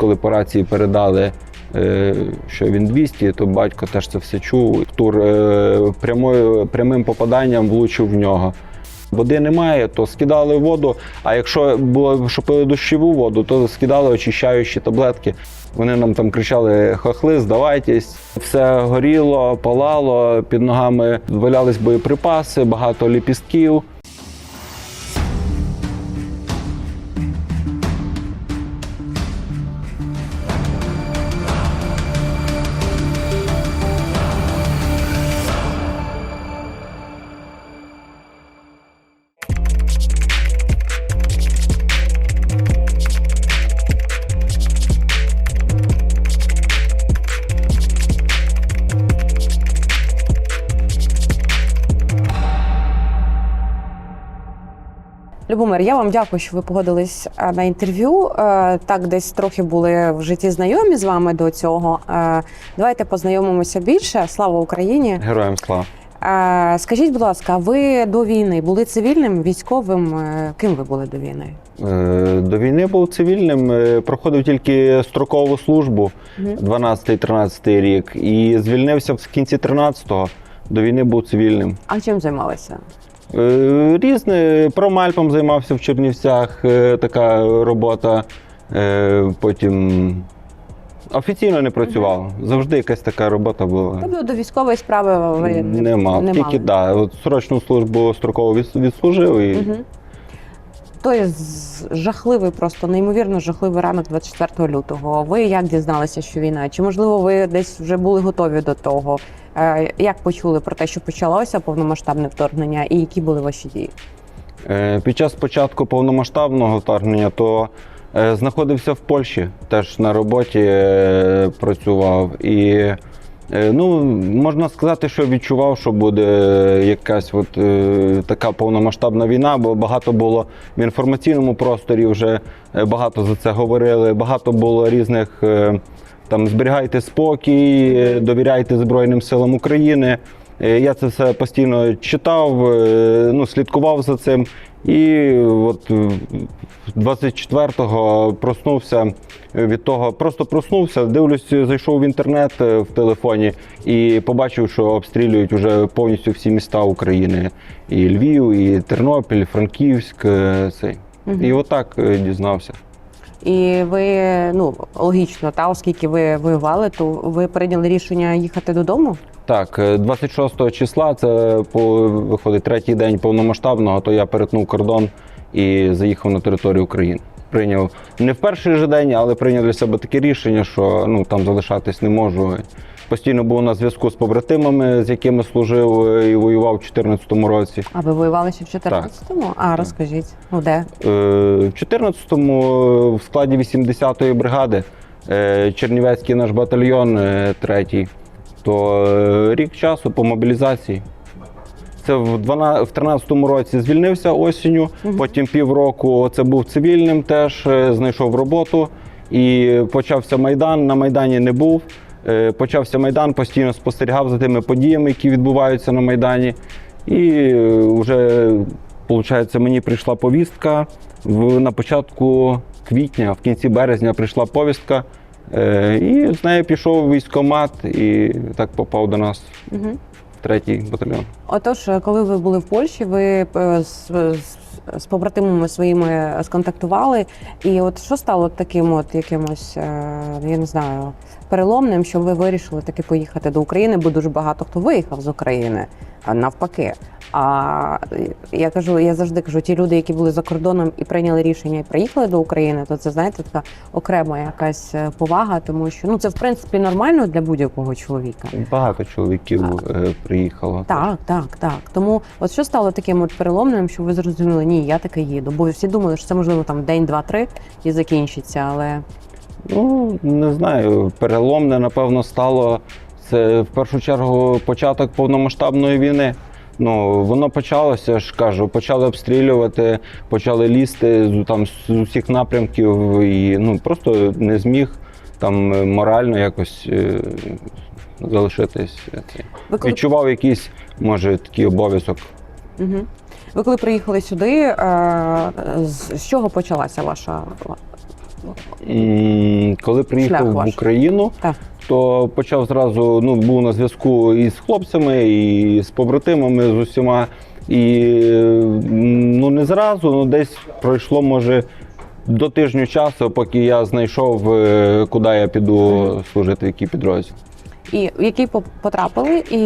коли по рації передали, е, що він 200, то батько теж це все чув. Тур е, прямою, прямим попаданням влучив в нього. Води немає, то скидали воду. А якщо було що пили дощову воду, то скидали очищаючі таблетки. Вони нам там кричали: хахли, здавайтесь. Все горіло, палало, під ногами валялись боєприпаси, багато ліпістків. Любомир, я вам дякую, що ви погодились е, на інтерв'ю. Е, Так, десь трохи були в житті знайомі з вами до цього. Е, Давайте познайомимося більше. Слава Україні! Героям слава. Скажіть, будь ласка, ви до війни були цивільним, військовим? Ким ви були до війни? До війни був цивільним, проходив тільки строкову службу Мгм. 12-13 рік і звільнився в кінці 13-го. До війни був цивільним. А чим займалися? Е, Різне промальпом займався в Чернівцях, е, така робота. Е, Потім офіційно не працював. Завжди якась така робота була. Тобто до військової справи ви не, Не мав. не Тільки мали. да, от срочну службу строково відслужив і Мгм. Той жахливий, просто неймовірно жахливий ранок 24 лютого. Ви як дізналися, що війна? Чи можливо ви десь вже були готові до того? Е, Як почули про те, що почалося повномасштабне вторгнення, і які були ваші дії? Е, Під час початку повномасштабного вторгнення то е, знаходився в Польщі, теж на роботі працював. І ну, можна сказати, що відчував, що буде якась от, е, така повномасштабна війна, бо багато було в інформаційному просторі, вже е, багато за це говорили, багато було різних. е, Там зберігайте спокій, е, довіряйте Збройним силам України. Е, Я це все постійно читав, е, ну, слідкував за цим. І от е, 24-го проснувся від того, просто проснувся, дивлюсь, зайшов в інтернет е, в телефоні і побачив, що обстрілюють вже повністю всі міста України. І Львів, і Тернопіль, Франківськ. е, Цей. Угу. І отак е, дізнався. І ви ну логічно, та оскільки ви воювали, то ви прийняли рішення їхати додому? Так, е, 26 числа, це по виходить третій день повномасштабного, то я перетнув кордон і заїхав на територію України. Прийняв не в перший же день, але прийняв для себе таке рішення, що ну там залишатись не можу. Постійно був на зв'язку з побратимами, з якими служив е, і воював у 2014 році. А ви воювали ще в 14-му? А розкажіть, ну де? Е, В 14-му в складі 80-ї бригади е, Чернівецький наш батальйон е, третій, то е, рік часу по мобілізації. Це в 12, в 13-му році звільнився осінню, Мгм. потім півроку це був цивільним, теж е, знайшов роботу і почався майдан. На майдані не був. Е, Почався майдан, постійно спостерігав за тими подіями, які відбуваються на майдані. І е, вже, виходить, мені прийшла повістка. В, на початку квітня, в кінці березня прийшла повістка. Е, і з нею пішов в військкомат і так попав до нас Угу. в третій батальйон. Отож, коли ви були в Польщі, ви з, з, з побратимами своїми сконтактували. І от що стало таким, от якимось, я не знаю, переломним, що ви вирішили таки поїхати до України, бо дуже багато хто виїхав з України, навпаки. А я кажу, я завжди кажу, ті люди, які були за кордоном і прийняли рішення і приїхали до України, то це знаєте така окрема якась е, повага, тому що ну це в принципі нормально для будь-якого чоловіка. Багато чоловіків е, приїхало. Так, так, так. Тому от що стало таким от переломним, що ви зрозуміли, ні, я таки їду. Бо всі думали, що це можливо там день, два, три і закінчиться. Але Ну, не знаю, переломне, напевно, стало це в першу чергу початок повномасштабної війни. Ну, воно почалося, ж кажу, почали обстрілювати, почали лізти там з усіх напрямків і ну просто не зміг там е, морально якось е, залишитись. ви коли, Відчував якийсь, може, такий обов'язок. угу. ви коли приїхали сюди, е, з, з чого почалася ваша коли приїхав в. Україну, Так. то почав зразу ну, був на зв'язку і з хлопцями, і з побратимами, з усіма. І ну не зразу, ну десь пройшло, може, до тижню часу, поки я знайшов, е, куди я піду служити, в який підрозділ. І в який потрапили, і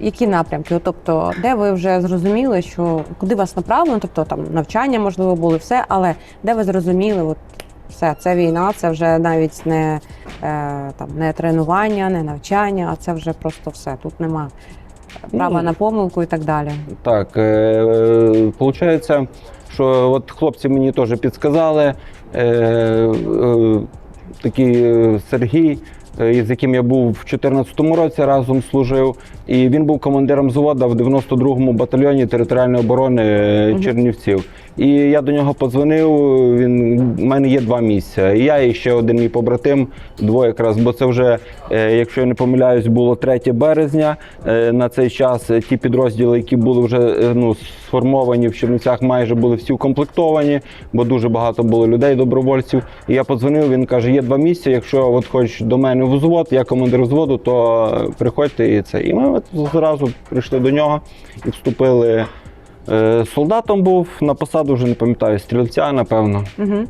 які напрямки? Тобто, де ви вже зрозуміли, що куди вас направлено? Тобто там навчання, можливо, були все, але де ви зрозуміли, от все, це війна, це вже навіть не, е, там, не тренування, не навчання, а це вже просто все. Тут нема права Ну, на помилку і так далі. Так, е, е, получається, що от хлопці мені теж підсказали. Е, е, такий е, Сергій, е, з яким я був в 2014 році, разом служив. І він був командиром взвода в 92-му батальйоні територіальної оборони е, Чернівців. І я до нього подзвонив. Він в мене є два місця. І я і ще один мій побратим, двоє якраз, бо це вже, е, якщо я не помиляюсь, було 3 березня. Е, На цей час е, ті підрозділи, які були вже ну, сформовані в Чернівцях, майже були всі укомплектовані, бо дуже багато було людей, добровольців. І я подзвонив. Він каже: є два місця. Якщо от хоч до мене взвод, я командир взводу, то приходьте і це. І ми от зразу прийшли до нього і вступили. Е, Солдатом був на посаду, вже не пам'ятаю, стрільця, напевно. Угу.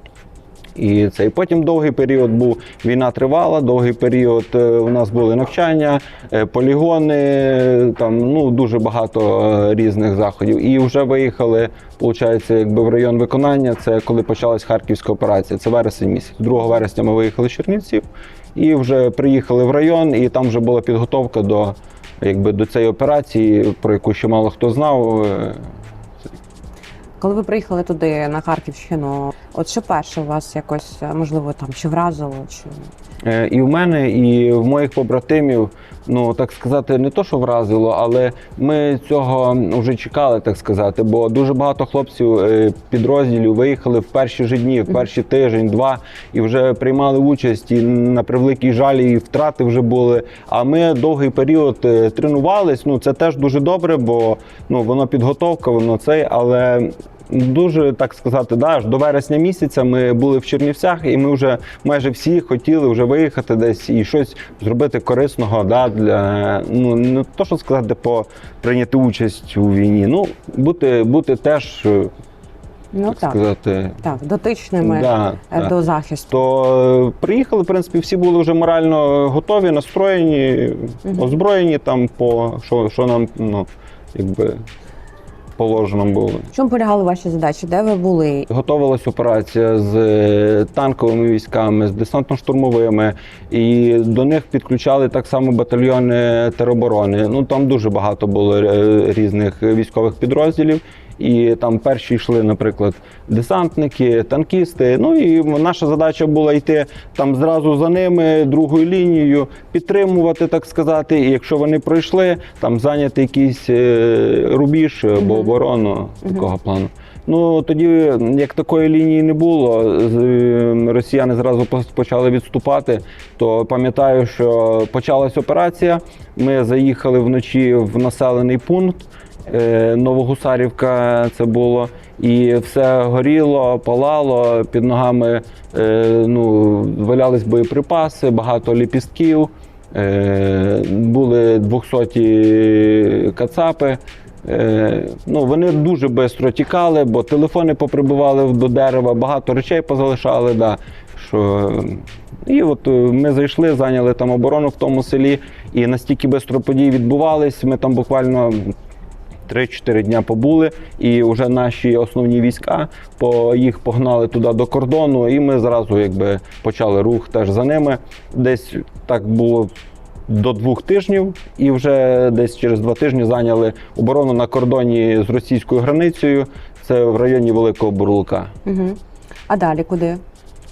І це. І потім довгий період був війна тривала, довгий період е, у нас були навчання, е, полігони, там ну дуже багато е, різних заходів. І вже виїхали, виходить, якби в район виконання. Це коли почалась харківська операція. Це вересень місяць. 2 вересня ми виїхали з Чернівців і вже приїхали в район, і там вже була підготовка до. Якби до цієї операції, про яку ще мало хто знав, е, Коли ви приїхали туди на Харківщину, от що перше у вас якось е, можливо там чи вразило, чи І в мене, і в моїх побратимів, ну так сказати, не то, що вразило, але ми цього вже чекали, так сказати. Бо дуже багато хлопців е, підрозділів виїхали в перші ж дні, в перші тиждень, два, і вже приймали участь. І на превеликий жаль, і втрати вже були. А ми довгий період е, тренувались. Ну це теж дуже добре, бо ну воно підготовка, воно цей, але. Дуже так сказати, да, аж до вересня місяця ми були в Чернівцях, і ми вже майже всі хотіли вже виїхати десь і щось зробити корисного да, для ну не то, що сказати, по прийняти участь у війні. Ну бути, бути теж е, ну так, так, сказати, так, дотичними да, е, до захисту. То е, приїхали, в принципі, всі були вже морально готові, настроєні, Мгм. озброєні там по що, що нам ну, якби положено було. В чому полягали ваші задачі? Де ви були? Готувалась операція з е, танковими військами, з десантно-штурмовими, і до них підключали так само батальйони тероборони. Ну там дуже багато було е, різних військових підрозділів. І там перші йшли, наприклад, десантники, танкісти. Ну і наша задача була йти там зразу за ними, другою лінією, підтримувати, так сказати. І якщо вони пройшли, там зайняти якийсь е, рубіж або оборону такого плану. Ну тоді як такої лінії не було, е, росіяни зразу почали відступати. То пам'ятаю, що почалась операція. Ми заїхали вночі в населений пункт. Е, Новогусарівка це було, і все горіло, палало під ногами. е, Ну, валялись боєприпаси, багато ліпістків. Е, були 200 кацапи. Ну, вони дуже швидко тікали, бо телефони поприбивали до дерева, багато речей позалишали. Да, що... І от ми зайшли, зайняли там оборону в тому селі, і настільки швидко події відбувались, ми там буквально 3-4 дня побули, і вже наші основні війська по їх погнали туди до кордону, і ми зразу якби почали рух теж за ними. Десь так було до двох тижнів, і вже десь через два тижні зайняли оборону на кордоні з російською границею. Це в районі Великого Бурлука. Угу. А далі куди?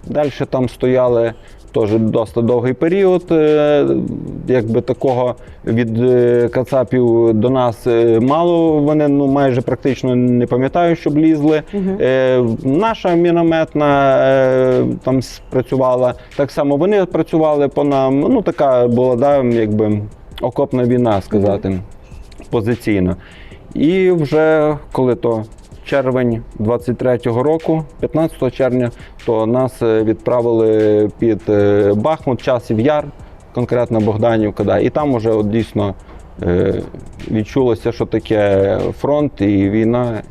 Далі там стояли теж досить довгий період. е, Якби такого від е, кацапів до нас е, мало. Вони ну майже практично не пам'ятаю, щоб лізли. Угу. Наша мінометна там спрацювала. Так само вони працювали по нам. Ну така була, да, якби окопна війна, сказати, позиційно. І вже коли то червень 23-го року, 15 червня, то нас е, відправили під е, Бахмут, часів яр, конкретно Богданівка. Да, і там уже от дійсно е, відчулося, що таке фронт і війна.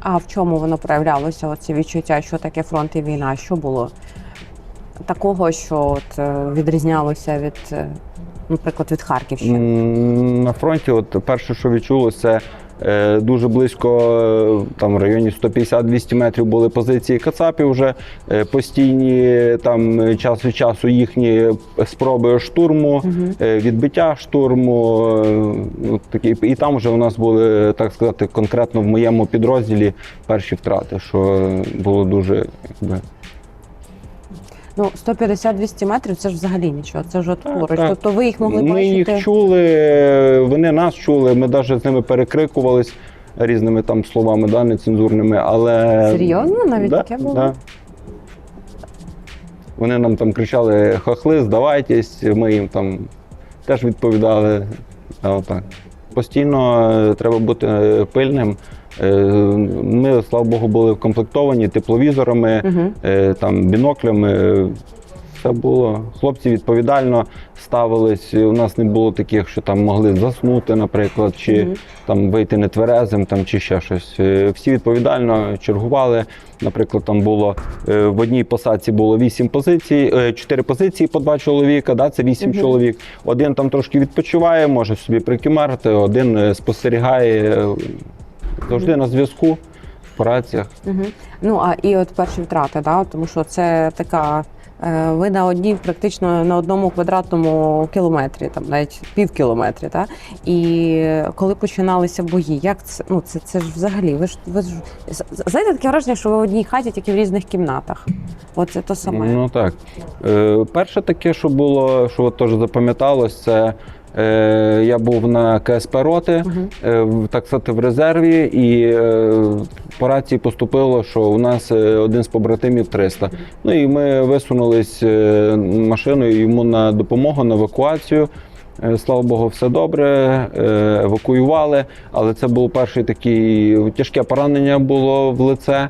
А в чому воно проявлялося? Оці відчуття, що таке фронт і війна? Що було такого, що от відрізнялося від, наприклад, від Харківщини? На фронті, от перше, що відчулося, дуже близько, е, там в районі 150-200 метрів були позиції Кацапів вже е, постійні, там е, час від часу їхні спроби штурму, е, відбиття штурму. е, такі, і там вже у нас були, так сказати, конкретно в моєму підрозділі перші втрати, що було дуже якби. Ну, 150-200 метрів це ж взагалі нічого, це ж от Так, поруч. так. Тобто ви їх могли Ми бачити. їх чули, вони нас чули, ми навіть з ними перекрикувались різними там словами, да, нецензурними, але. Серйозно? Навіть таке було? Да. Вони нам там кричали хахли, здавайтесь, ми їм там теж відповідали. А, отак. Постійно е, треба бути е, пильним. Е, Ми, слава Богу, були вкомплектовані тепловізорами, е, там біноклями. Все було. Хлопці відповідально ставились. У нас не було таких, що там могли заснути, наприклад, чи Мгм. там вийти нетверезим, там чи ще щось. Е, Всі відповідально чергували. Наприклад, там було е, в одній посадці було вісім позицій, е, чотири позиції по два чоловіка. Да, це вісім Мгм. чоловік. Один там трошки відпочиває, може собі прикимарити, один е, спостерігає е, завжди на зв'язку по раціях. Мгм. Ну а і от перші втрати, да? тому що це така. е, Ви на одній, практично на одному квадратному кілометрі, там навіть пів кілометрі, та і коли починалися бої, як це ну це, це ж взагалі? Ви ж ви ж знаєте таке враження, що ви в одній хаті, тільки в різних кімнатах. Оце то саме. Ну так. Е, перше таке, що було, що от теж запам'яталось, це е, я був на КСП роти, е, так сказати, в резерві, і е, по рації поступило, що у нас е, один з побратимів 300. Ну і ми висунулись е, машиною йому на допомогу, на евакуацію. Слава Богу, все добре, евакуювали, але це був перший такий тяжке поранення було в лице.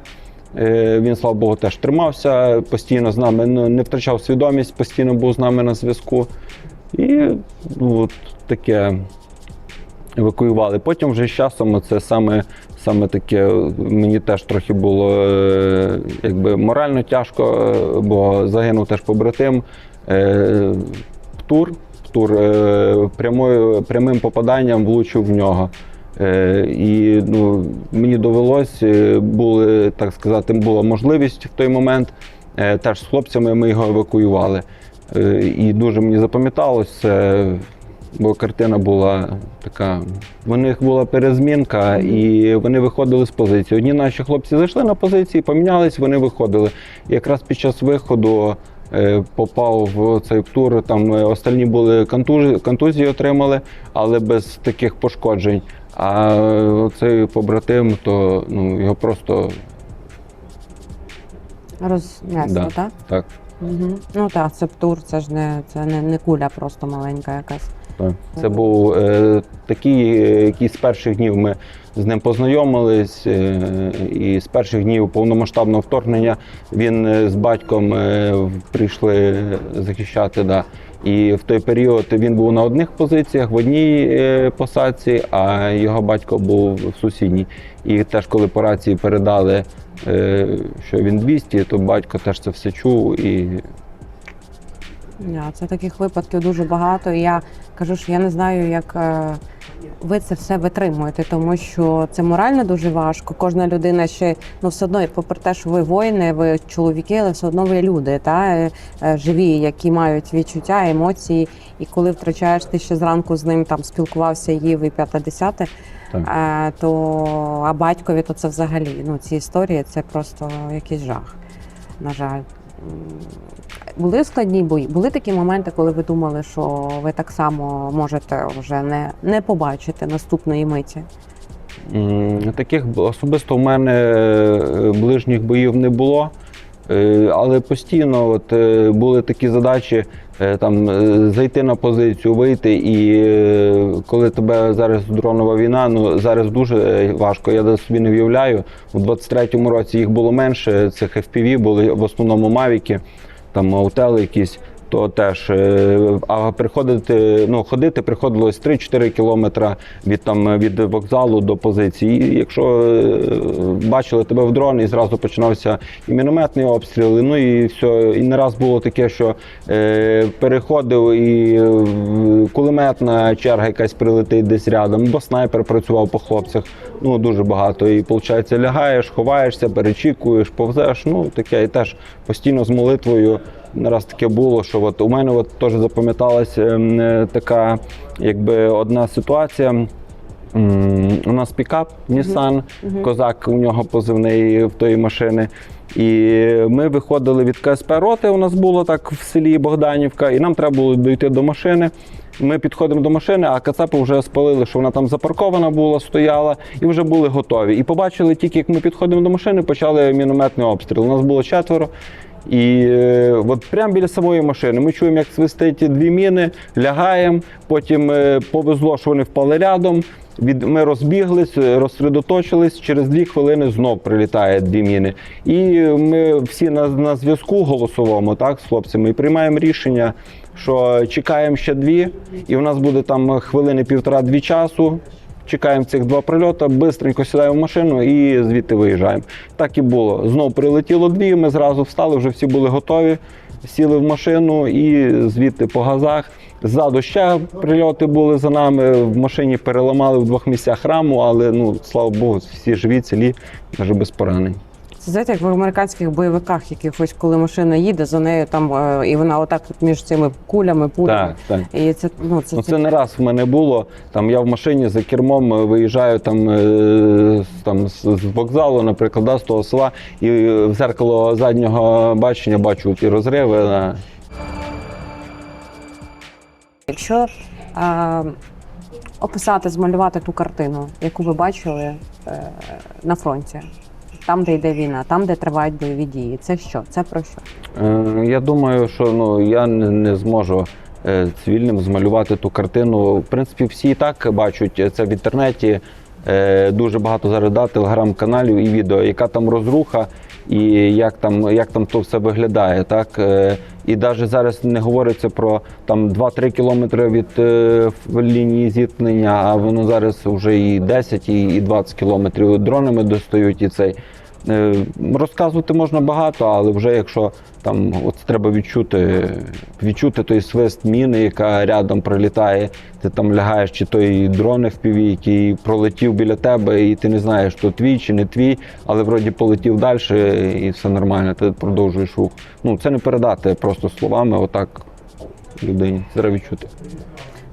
Він, слава Богу, теж тримався, постійно з нами ну, не втрачав свідомість, постійно був з нами на зв'язку. І ну, от таке евакуювали. Потім вже з часом це саме, саме таке, мені теж трохи було е, якби морально тяжко, е, бо загинув теж побратим. Е, Птур, е, прямою, прямим попаданням влучив в нього. І ну, мені довелось, були, так сказати, була можливість в той момент. Теж з хлопцями ми його евакуювали. Е, І дуже мені запам'яталось це, бо картина була така. В них була перезмінка, і вони виходили з позиції. Одні наші хлопці зайшли на позиції, помінялись, вони виходили. І якраз під час виходу е, попав в цей тур. Там е, остальні були контузії, контузії отримали, але без таких пошкоджень. А цей побратим, то ну, його просто Рознесло, Да. так? так. Угу. Ну так, це птур, це ж не це не, не куля, просто маленька якась. Так. Це був е, такий, е, який з перших днів ми з ним познайомились, е, і з перших днів повномасштабного вторгнення він е, з батьком е, прийшли захищати. Да. І в той період він був на одних позиціях в одній е, посадці, а його батько був в сусідній. І теж, коли по рації передали, е, що він 200, то батько теж це все чув і це таких випадків дуже багато. І я кажу, що я не знаю, як е, ви це все витримуєте, тому що це морально дуже важко. Кожна людина ще ну все одно, попри те, що ви воїни, ви чоловіки, але все одно ви люди, та е, е, живі, які мають відчуття, емоції. І коли втрачаєш ти ще зранку з ним там спілкувався, їв і п'яте десяте. То а батькові то це взагалі ну ці історії це просто якийсь жах. На жаль. Були складні бої. Були такі моменти, коли ви думали, що ви так само можете вже не, не побачити наступної миті. Таких особисто в мене е, ближніх боїв не було. Е, Але постійно от, е, були такі задачі е, там зайти на позицію, вийти. І коли тебе зараз дронова війна, ну зараз дуже важко. Я собі не уявляю. У 23-му році їх було менше. Цих FPV були в основному мавіки, там аутели якісь. То теж е, а приходити, ну ходити приходилось 3-4 кілометри від там від вокзалу до позиції. І якщо е, бачили тебе в дрон, і зразу починався і мінометний обстріл. Ну і все. І не раз було таке, що е, переходив і кулеметна черга якась прилетить десь рядом, бо снайпер працював по хлопцях. Ну дуже багато. І виходить, лягаєш, ховаєшся, перечікуєш, повзеш. Ну таке і теж постійно з молитвою. Раз таке було, що от у мене от теж запам'яталася ем, е, така, якби одна ситуація. У нас пікап Nissan, козак, у нього позивний в тої машини. І ми виходили від КСП роти. У нас було так в селі Богданівка, і нам треба було дійти до машини. Ми підходимо до машини, а Кацапи вже спалили, що вона там запаркована була, стояла, і вже були готові. І побачили тільки, як ми підходимо до машини, почали мінометний обстріл. У нас було четверо. І е, от прямо біля самої машини ми чуємо, як свистить дві міни, лягаємо. Потім е, повезло, що вони впали рядом. Від ми розбіглись, е, розсередоточились. Через дві хвилини знов прилітає дві міни. І ми всі на, на зв'язку голосовому, так, з хлопцями, і приймаємо рішення, що чекаємо ще дві, і в нас буде там хвилини півтора-дві часу. Чекаємо цих два прильоти, бистренько сідаємо в машину і звідти виїжджаємо. Так і було. Знов прилетіло дві. Ми зразу встали, вже всі були готові. Сіли в машину і звідти по газах. Ззаду ще прильоти були за нами. В машині переламали в двох місцях раму, але ну слава Богу, всі живі, цілі, навіть без поранень. Це знаєте, як в американських бойовиках якихось, коли машина їде, за нею там е, і вона отак от між цими кулями, пулями. Так, так. І це ну це, Ну, це не раз в мене було. Там я в машині за кермом е, виїжджаю там, е, з- там з з вокзалу, наприклад, да, з того села, і в зеркало заднього бачення бачу ті розриви. е, Якщо е, описати, змалювати ту картину, яку ви бачили е, на фронті, там, де йде війна, там, де тривають бойові дії, це що? Це про що? Е, Я думаю, що ну я не, зможу е, цивільним змалювати ту картину. В принципі, всі і так бачать це в інтернеті. Е, Дуже багато зараз да, телеграм-каналів і відео, яка там розруха, і як там, як там то все виглядає. Так? Е, І навіть зараз не говориться про там 2-3 кілометри від е, лінії зіткнення, а воно зараз вже і 10, і і 20 кілометрів дронами достають і цей. Е, Розказувати можна багато, але вже якщо там от треба відчути, відчути той свист міни, яка рядом прилітає, ти там лягаєш, чи той дрон FPV, який пролетів біля тебе, і ти не знаєш, то твій чи не твій, але вроді полетів далі і все нормально, ти продовжуєш рух. Ну це не передати просто словами, отак людині. Треба відчути.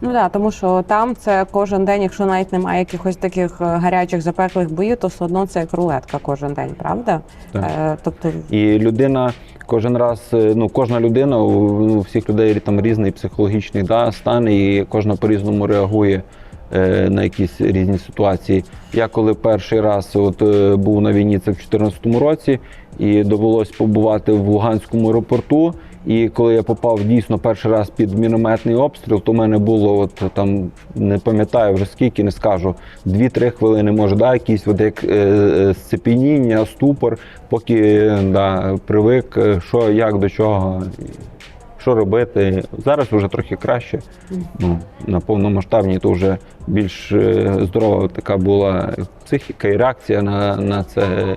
Ну так, тому що там це кожен день, якщо навіть немає якихось таких е, гарячих запеклих боїв, то все одно це як рулетка кожен день, правда? Так. Е, тобто, І людина кожен раз, е, ну кожна людина, у у всіх людей там різний психологічний да, стан, і кожна по-різному реагує е, на якісь різні ситуації. Я коли перший раз от, е, був на війні, це в 2014 році, і довелось побувати в Луганському аеропорту. І коли я попав дійсно перший раз під мінометний обстріл, то в мене було от там не пам'ятаю вже скільки, не скажу, 2-3 хвилини, може, да, якісь от як е, е, сцепеніння, ступор, поки да, привик, е, що, як до чого, що робити. Зараз вже трохи краще. Ну, на повномасштабній то вже більш здорова така була психіка і реакція на, на це.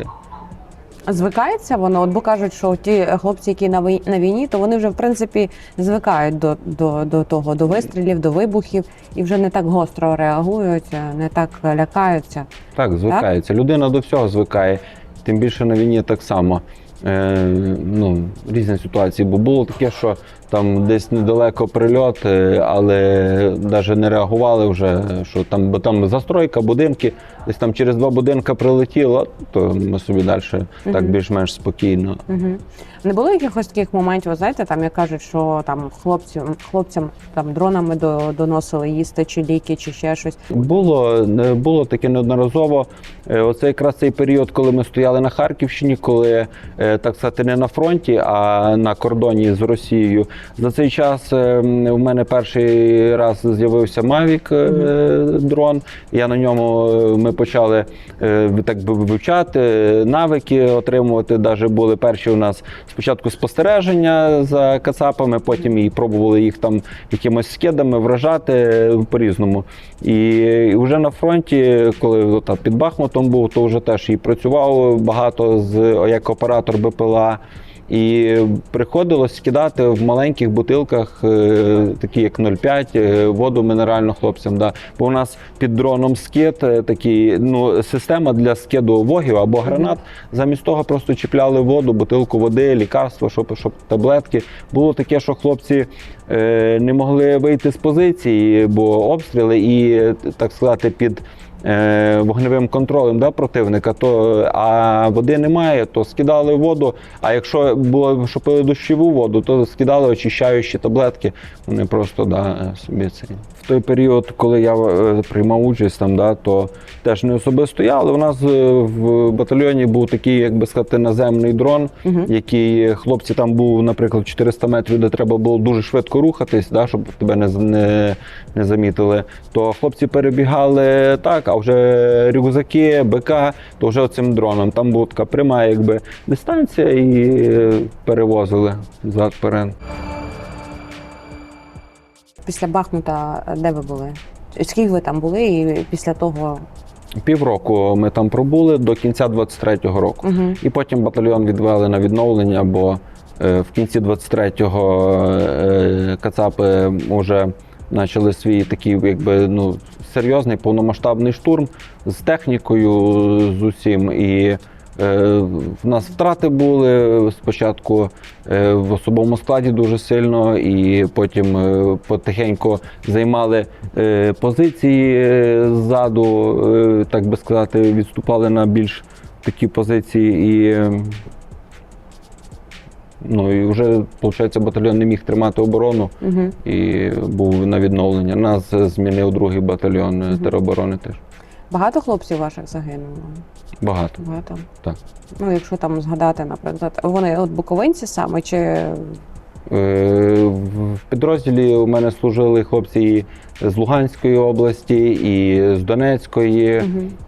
Звикається воно, от бо кажуть, що ті хлопці, які на вій- на війні, то вони вже в принципі звикають до, до, до того, до вистрілів, до вибухів і вже не так гостро реагують, не так лякаються. Так, звикається. Людина до всього звикає. Тим більше на війні так само. Е, ну, різні ситуації. Бо було таке, що там десь недалеко прильот, е, але навіть не реагували вже, що там, бо там застройка, будинки, десь там через два будинки прилетіло, то ми собі далі так більш-менш спокійно. Угу. Не було якихось таких моментів, знаєте, там як кажуть, що там хлопцям, хлопцям там дронами до, доносили їсти чи ліки, чи ще щось. Було, не- було таке неодноразово. Е, Оце якраз цей період, коли ми стояли на Харківщині, коли е, так сказати не на фронті, а на кордоні з Росією. За цей час е, у мене перший раз з'явився Mavic е, дрон. Я на ньому е, ми почали е, так би вивчати навики, отримувати. Даже були перші у нас спочатку спостереження за кацапами, потім і пробували їх там якимось скидами вражати по-різному. І вже на фронті, коли от, під Бахмутом був, то вже теж і працював багато з як оператор БПЛА. І приходилось скидати в маленьких бутилках, е, такі як 0,5, е, воду мінеральну хлопцям. Да. Бо у нас під дроном скид, е, такий, ну, система для скиду вогів або гранат. Замість того просто чіпляли воду, бутилку води, лікарство, щоб, щоб таблетки. Було таке, що хлопці не могли вийти з позиції, бо обстріли і, так сказати, під вогневим контролем да, противника, то а води немає, то скидали воду. А якщо було що пили дощову воду, то скидали очищаючі таблетки. Вони просто да, собі це. В той період, коли я е, приймав участь там, да, то теж не особисто я, але у нас е, в батальйоні був такий, як би сказати, наземний дрон, Мгм. який хлопці там був, наприклад, 400 метрів, де треба було дуже швидко рухатись, да, щоб тебе не, не, не замітили. То хлопці перебігали так, а вже рюкзаки, БК, то вже цим дроном. Там була така пряма якби, дистанція і е, перевозили зад вперед. Після Бахмута е, де ви були? Скільки ви там були, і після того. Півроку ми там пробули до кінця 23-го року. Угу. І потім батальйон відвели на відновлення, бо е, в кінці 23-го е, кацапи вже почали свій такий, якби ну серйозний повномасштабний штурм з технікою, з усім. І е, в нас втрати були спочатку е, в особовому складі дуже сильно, і потім е, потихеньку займали позиції ззаду, так би сказати, відступали на більш такі позиції і. Ну і вже, виходить, батальйон не міг тримати оборону Угу. і був на відновлення. Нас змінив другий батальйон Мгм. тероборони теж. Багато хлопців ваших загинуло? Багато. Багато. Так. Ну, якщо там згадати, наприклад, вони от буковинці саме чи Е, В підрозділі у мене служили хлопці і з Луганської області, і з Донецької,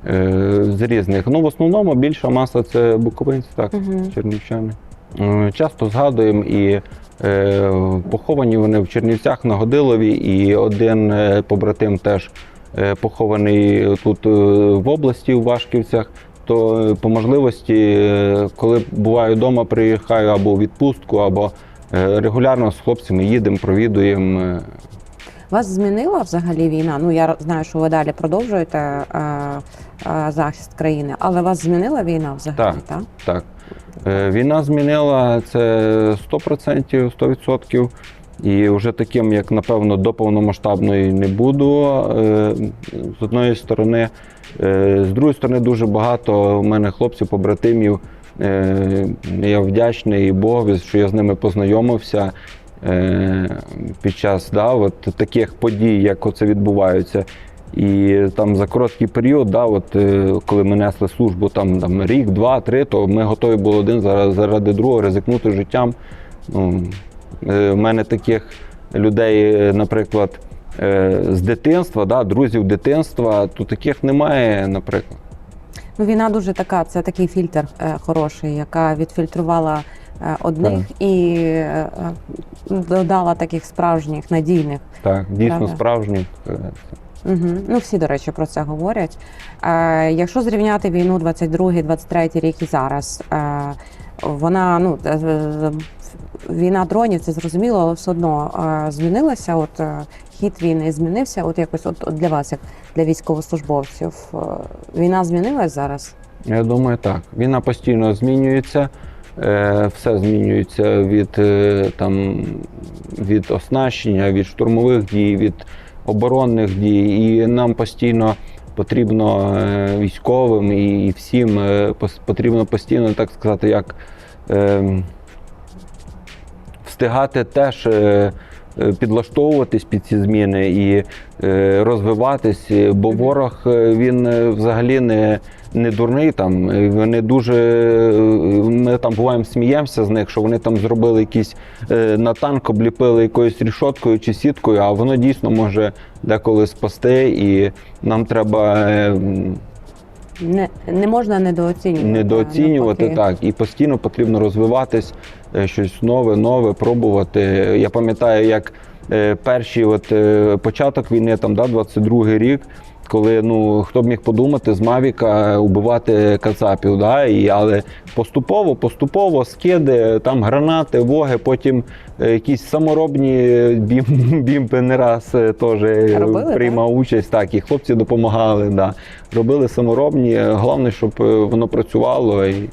е, з різних. Ну, в основному більша маса це буковинці, так, Мгм. чернівчани. Е, Часто згадуємо і е, поховані вони в Чернівцях на Годилові, і один е, побратим теж похований тут в області, у Вашківцях. То по можливості, коли буваю вдома, приїхаю або у відпустку, або регулярно з хлопцями їдемо, провідуємо. вас змінила взагалі війна? Ну я знаю, що ви далі продовжуєте е, е, захист країни, але вас змінила війна взагалі? Так. так? Так. Е, Війна змінила це 100%, 100%. І вже таким, як напевно, до повномасштабної не буду. е, З одної сторони, Е, з другої сторони, дуже багато у мене хлопців, побратимів. Я вдячний Богові, що я з ними познайомився під час да, от таких подій, як оце відбуваються. І там за короткий період, да, от, е, коли ми несли службу там, там рік, два, три, то ми готові були один заради, другого ризикнути життям. Ну, е, в мене таких людей, е, наприклад, е, з дитинства, да, друзів дитинства, то таких немає, наприклад. Ну, війна дуже така, це такий фільтр е, хороший, яка відфільтрувала е, одних і е, е, додала таких справжніх, надійних. Так, дійсно Правда. справжній. Угу. Ну, всі, до речі, про це говорять. Е, якщо зрівняти війну 22-23 рік і зараз, е, вона, ну, е, е, війна дронів, це зрозуміло, але все одно е, змінилася. От е, хід війни змінився. От якось от, от для вас, як для військовослужбовців, е, війна змінилась зараз? Я думаю, так. Війна постійно змінюється, е, все змінюється від, там, від оснащення, від штурмових дій, від оборонних дій. І нам постійно потрібно е, військовим і, всім е, потрібно постійно, так сказати, як е, встигати теж. Е, Підлаштовуватись під ці зміни і е, розвиватись, е, бо ворог він взагалі не, не дурний. Там вони дуже ми там буваємо сміємося з них, що вони там зробили якісь на танк, обліпили якоюсь рішоткою чи сіткою, а воно дійсно може деколи спасти, і нам треба Не, не можна недооцінювати. недооцінювати навпаки. так. І постійно потрібно розвиватись, щось нове, нове, пробувати. Я пам'ятаю, як е, перший от, е, початок війни, там, да, 22-й рік. Коли ну хто б міг подумати з Мавіка убивати кацапів, да? і, але поступово, поступово скиди, там гранати, воги, потім е, якісь саморобні бім, бімби не раз е, теж е, Робили, приймав участь. Так, і хлопці допомагали. Да. Робили саморобні. Головне, щоб е, воно працювало і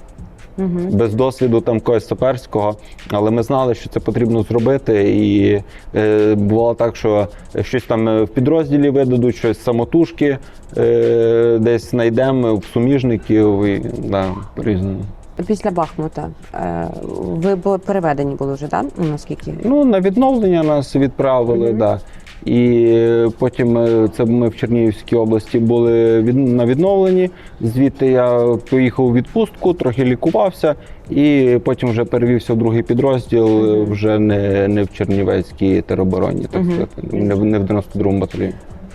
Мгм. без досвіду там когось саперського. Але ми знали, що це потрібно зробити. І е, бувало так, що щось там е, в підрозділі видадуть, щось самотужки е, десь знайдемо в суміжників і да, по-різному. Після Бахмута е, ви були переведені були вже. Да? Наскільки? Ну, на відновлення нас відправили, Мгм. да. І потім е, це ми в Чернігівській області були від, на відновленні. Звідти я поїхав у відпустку, трохи лікувався, і потім вже перевівся в другий підрозділ, е, вже не, не в Чернівецькій теробороні, так Мгм. сказати, не, не в 92-му батальйоні.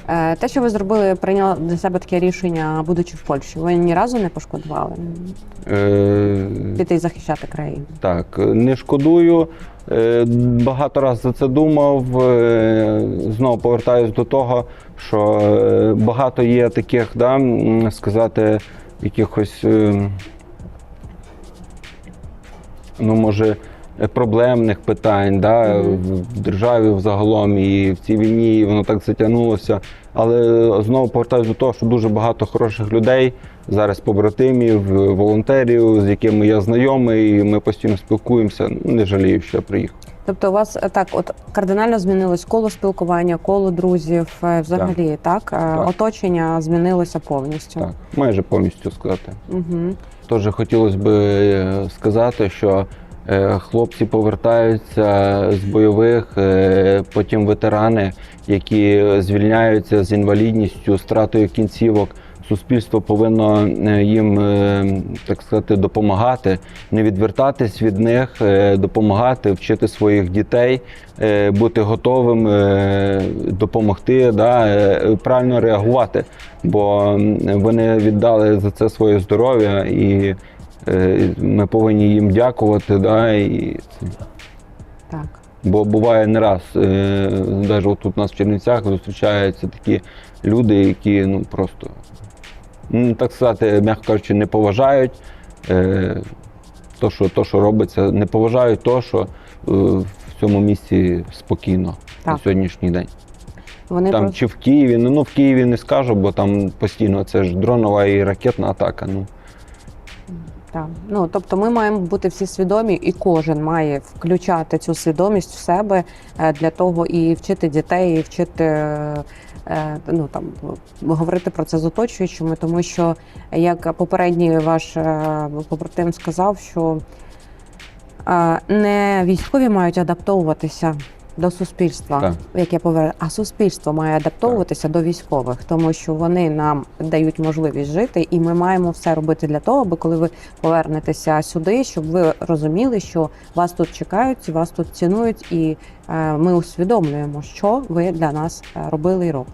Е, те, що ви зробили, прийняли для себе таке рішення, будучи в Польщі, ви ні разу не пошкодували Е, піти і захищати країну. Так, не шкодую. Е, Багато разів за це думав. Е, Знову повертаюсь до того, що е, багато є таких, да, сказати, якихось, ну, може, проблемних питань да, в в державі взагалом і в цій війні і воно так затягнулося. Але знову повертаюся до того, що дуже багато хороших людей зараз побратимів, волонтерів, з якими я знайомий, ми постійно спілкуємося. Ну, Не жалію, що я приїхав. Тобто, у вас е, так, от кардинально змінилось коло спілкування, коло друзів, е, взагалі, так? Е, Так. Оточення змінилося повністю. Так, майже повністю сказати. Угу. Теж хотілося б е, сказати, що е, хлопці повертаються з бойових, е, потім ветерани, які звільняються з інвалідністю, стратою кінцівок. Суспільство повинно е, їм, е, так сказати, допомагати, не відвертатись від них, е, допомагати, вчити своїх дітей, бути готовим допомогти, да, правильно реагувати. Бо вони віддали за це своє здоров'я, і ми повинні їм дякувати. Да, і. Так. Бо буває не раз, навіть тут у нас в Чернівцях зустрічаються такі люди, які ну просто, так сказати, м'яко кажучи, не поважають е, то, що, то, що робиться, не поважають то, що е, в цьому місці спокійно на сьогоднішній день. Вони Там просто... чи в Києві, ну, ну в Києві не скажу, бо там постійно це ж дронова і ракетна атака. Ну, Так. Ну, тобто ми маємо бути всі свідомі, і кожен має включати цю свідомість в себе е, для того і вчити дітей, і вчити ну, там, говорити про це з оточуючими, тому що, як попередній ваш е, побратим сказав, що е, не військові мають адаптовуватися до суспільства, Так. яке повер... а суспільство має адаптовуватися до військових, тому що вони нам дають можливість жити, і ми маємо все робити для того, аби коли ви повернетеся сюди, щоб ви розуміли, що вас тут чекають, вас тут цінують, і е, ми усвідомлюємо, що ви для нас е, робили і робите.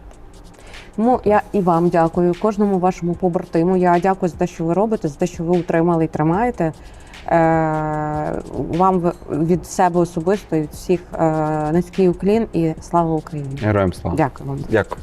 Тому я і вам дякую, кожному вашому побратиму. Я дякую за те, що ви робите, за те, що ви утримали і тримаєте. Е, Вам від себе особисто і від всіх е, низький уклін і слава Україні. героям слава. Дякую вам. Дякую.